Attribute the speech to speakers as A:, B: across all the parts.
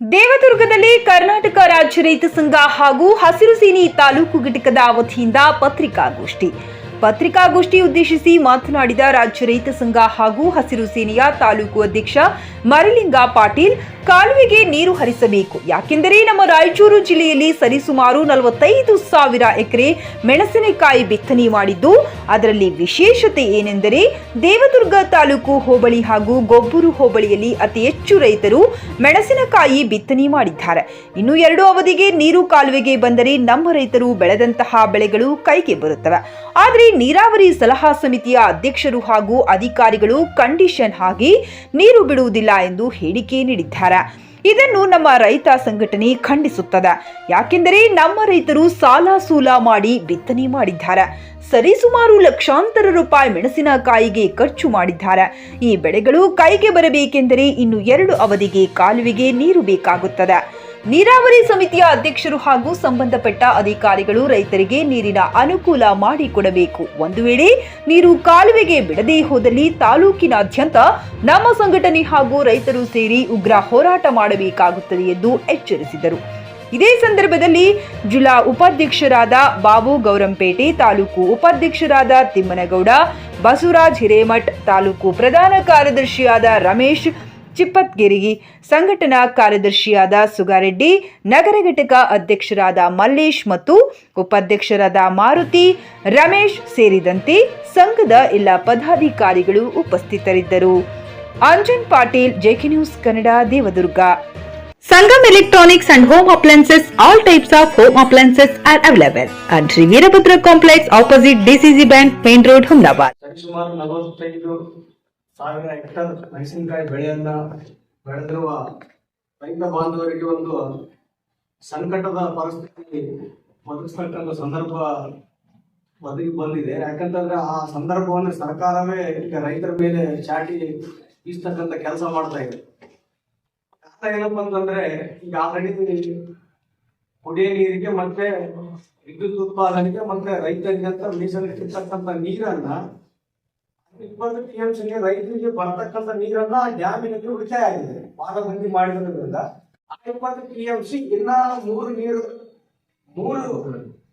A: ದೇವದುರ್ಗದಲ್ಲಿ ಕರ್ನಾಟಕ ರಾಜ್ಯ ರೈತ ಸಂಘ ಹಾಗೂ ಹಸಿರು ಸೇನೆ ತಾಲೂಕು ಘಟಕದ ವತಿಯಿಂದ ಪತ್ರಿಕಾಗೋಷ್ಠಿ. ಪತ್ರಿಕಾಗೋಷ್ಠಿ ಉದ್ದೇಶಿಸಿ ಮಾತನಾಡಿದ ರಾಜ್ಯ ರೈತ ಸಂಘ ಹಾಗೂ ಹಸಿರು ಸೇನೆಯ ತಾಲೂಕು ಅಧ್ಯಕ್ಷ ಮರಲಿಂಗ ಪಾಟೀಲ್ ಕಾಲುವೆಗೆ ನೀರು ಹರಿಸಬೇಕು. ಯಾಕೆಂದರೆ ನಮ್ಮ ರಾಯಚೂರು ಜಿಲ್ಲೆಯಲ್ಲಿ ಸರಿಸುಮಾರು ನಲವತ್ತೈದು ಸಾವಿರ ಎಕರೆ ಮೆಣಸಿನಕಾಯಿ ಬಿತ್ತನೆ ಮಾಡಿದ್ದು, ಅದರಲ್ಲಿ ವಿಶೇಷತೆ ಏನೆಂದರೆ ದೇವದುರ್ಗ ತಾಲೂಕು ಹೋಬಳಿ ಹಾಗೂ ಗೊಬ್ಬೂರು ಹೋಬಳಿಯಲ್ಲಿ ಅತಿ ಹೆಚ್ಚು ರೈತರು ಮೆಣಸಿನಕಾಯಿ ಬಿತ್ತನೆ ಮಾಡಿದ್ದಾರೆ. ಇನ್ನು ಎರಡು ಅವಧಿಗೆ ನೀರು ಕಾಲುವೆಗೆ ಬಂದರೆ ನಮ್ಮ ರೈತರು ಬೆಳೆದಂತಹ ಬೆಳೆಗಳು ಕೈಗೆ ಬರುತ್ತವೆ. ಆದರೆ ನೀರಾವರಿ ಸಲಹಾ ಸಮಿತಿಯ ಅಧ್ಯಕ್ಷರು ಹಾಗೂ ಅಧಿಕಾರಿಗಳು ಕಂಡೀಷನ್ ಆಗಿ ನೀರು ಬಿಡುವುದಿಲ್ಲ ಎಂದು ಹೇಳಿಕೆ ನೀಡಿದ್ದಾರೆ. ಇದನ್ನು ನಮ್ಮ ರೈತ ಸಂಘಟನೆ ಖಂಡಿಸುತ್ತದೆ. ಯಾಕೆಂದರೆ ನಮ್ಮ ರೈತರು ಸಾಲ ಸೂಲ ಮಾಡಿ ಬಿತ್ತನೆ ಮಾಡಿದ್ದಾರೆ. ಸರಿಸುಮಾರು ಲಕ್ಷಾಂತರ ರೂಪಾಯಿ ಮೆಣಸಿನಕಾಯಿಗೆ ಖರ್ಚು ಮಾಡಿದ್ದಾರೆ. ಈ ಬೆಳೆಗಳು ಕೈಗೆ ಬರಬೇಕೆಂದರೆ ಇನ್ನು ಎರಡು ಅವಧಿಗೆ ಕಾಲುವೆಗೆ ನೀರು ಬೇಕಾಗುತ್ತದೆ. ನೀರಾವರಿ ಸಮಿತಿಯ ಅಧ್ಯಕ್ಷರು ಹಾಗೂ ಸಂಬಂಧಪಟ್ಟ ಅಧಿಕಾರಿಗಳು ರೈತರಿಗೆ ನೀರಿನ ಅನುಕೂಲ ಮಾಡಿಕೊಡಬೇಕು. ಒಂದು ವೇಳೆ ನೀರು ಕಾಲುವೆಗೆ ಬಿಡದೇ ಹೋದಲ್ಲಿ ತಾಲೂಕಿನಾದ್ಯಂತ ನಮ್ಮ ಸಂಘಟನೆ ಹಾಗೂ ರೈತರು ಸೇರಿ ಉಗ್ರ ಹೋರಾಟ ಮಾಡಬೇಕಾಗುತ್ತದೆ ಎಂದು ಎಚ್ಚರಿಸಿದರು. ಇದೇ ಸಂದರ್ಭದಲ್ಲಿ ಜಿಲ್ಲಾ ಉಪಾಧ್ಯಕ್ಷರಾದ ಬಾಬು ಗೌರಂಪೇಟೆ, ತಾಲೂಕು ಉಪಾಧ್ಯಕ್ಷರಾದ ತಿಮ್ಮನಗೌಡ, ಬಸವರಾಜ್ ಹಿರೇಮಠ್, ತಾಲೂಕು ಪ್ರಧಾನ ಕಾರ್ಯದರ್ಶಿಯಾದ ರಮೇಶ್ ಚಿಪ್ಪತ್ಗಿರಿ ಸಂಘಟನಾ ಕಾರ್ಯದರ್ಶಿಯಾದ ಸುಗಾರೆಡ್ಡಿ ನಗರ ಘಟಕ ಅಧ್ಯಕ್ಷರಾದ ಮಲ್ಲೇಶ್ ಮತ್ತು ಉಪಾಧ್ಯಕ್ಷರಾದ ಮಾರುತಿ ರಮೇಶ್ ಸೇರಿದಂತೆ ಸಂಘದ ಎಲ್ಲ ಪದಾಧಿಕಾರಿಗಳು ಉಪಸ್ಥಿತರಿದ್ದರು Anjan Patil JK news Kannada Devadurga Sangam Electronics and Home Appliances, all types of home appliances are available at Sri Veerabhadra Complex opposite DCC Bank, Main Road, Humdabad.
B: ಸಾವಿರ ಹೆಕ್ಟರ್ ಮೆಣಸಿನಕಾಯಿ ಬೆಳೆಯನ್ನ ಬೆಳೆದಿರುವ ರೈತ ಬಾಂಧವರಿಗೆ ಒಂದು ಸಂಕಟದ ಪರಿಸ್ಥಿತಿ ಒದಗಿಸ್ತಕ್ಕಂಥ ಸಂದರ್ಭ ಒದಗಿ ಬಂದಿದೆ. ಯಾಕಂತಂದ್ರೆ ಆ ಸಂದರ್ಭವನ್ನು ಸರ್ಕಾರವೇ ರೈತರ ಮೇಲೆ ಚಾಟಿ ಬೀಸ್ತಕ್ಕಂಥ ಕೆಲಸ ಮಾಡ್ತಾ ಇದೆ. ಕಾರಣ ಏನಪ್ಪ ಅಂತಂದ್ರೆ, ಈಗ ಆಲ್ರೆಡಿ ಕುಡಿಯ ನೀರಿಗೆ ಮತ್ತೆ ವಿದ್ಯುತ್ ಉತ್ಪಾದನೆಗೆ ಮತ್ತೆ ರೈತರಿಗೆ ಅಂತ ಮೀಸಲಿಟ್ಟಿರ್ತಕ್ಕಂಥ ನೀರನ್ನ ಇಪ್ಪತ್ತು ಟಿ ಎಂ ಸಿಗೆ ರೈತರಿಗೆ ಬರ್ತಕ್ಕಂಥ ನೀರನ್ನ ಡ್ಯಾಮಿನಲ್ಲಿ ಉಳಿತಾಯ ಆಗಿದೆ ಪಾರಬಂದಿ ಮಾಡಿರೋದ್ರಿಂದ ಆ ಇಪ್ಪತ್ತು ಟಿ ಎಂ ಸಿ ಇನ್ನ ಮೂರು ನೀರು, ಮೂರು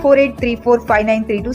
A: 483459327